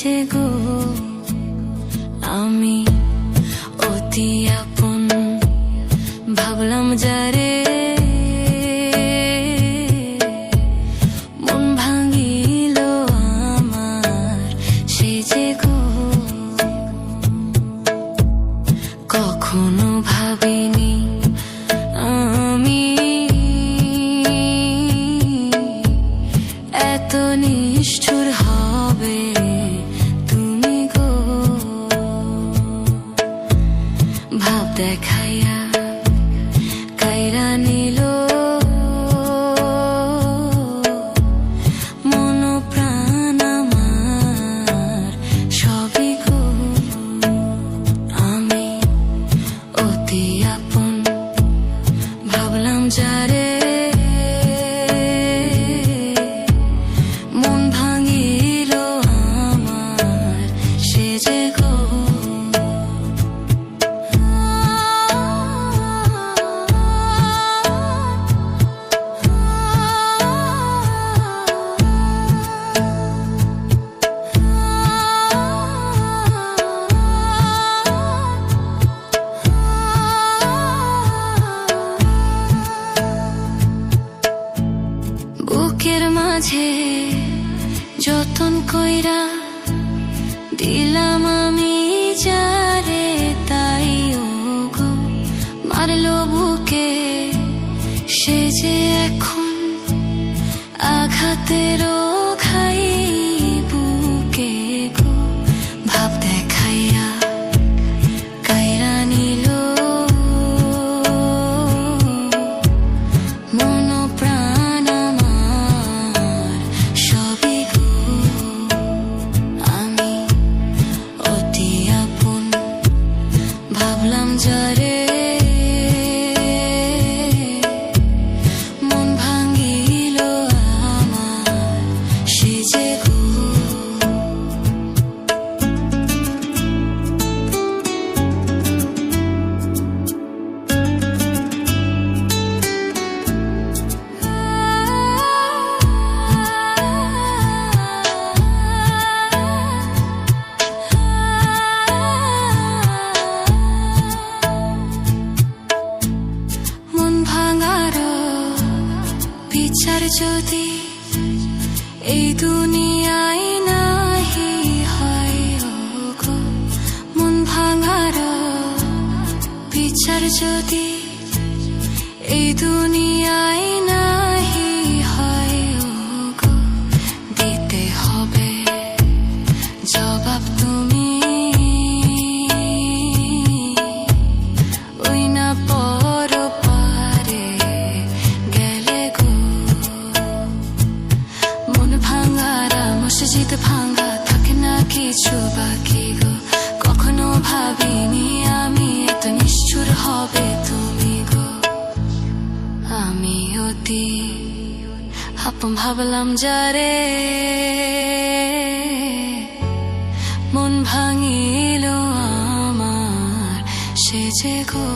যে গো আমি অতি আপন। ভাবলাম যারে দেখাইয়া, কাইরা নিল। মন প্রাণ আমার সবই গো। আমি অতি আপন, ভাবলাম যারে। মন ভাঙিল আমার, সে যে মাঝে যতন কইরা দিলাম আমি যারে তাই গো মারলো বুকে। সে যে এখন আঘাতেরও যদি এই দুনিয়ায় নাহি হয় মন ভাঙার বিচার যদি এই দুনিয়ায় মসজিদ ভাঙা থাকে না কিছু বাকি গো। কখনো ভাবিনি আমি, এত নিষ্ঠুর হবে তুমি গো। আমি অতি আপন ভাবলাম যারে মন ভাঙিল আমার, সে যে গো।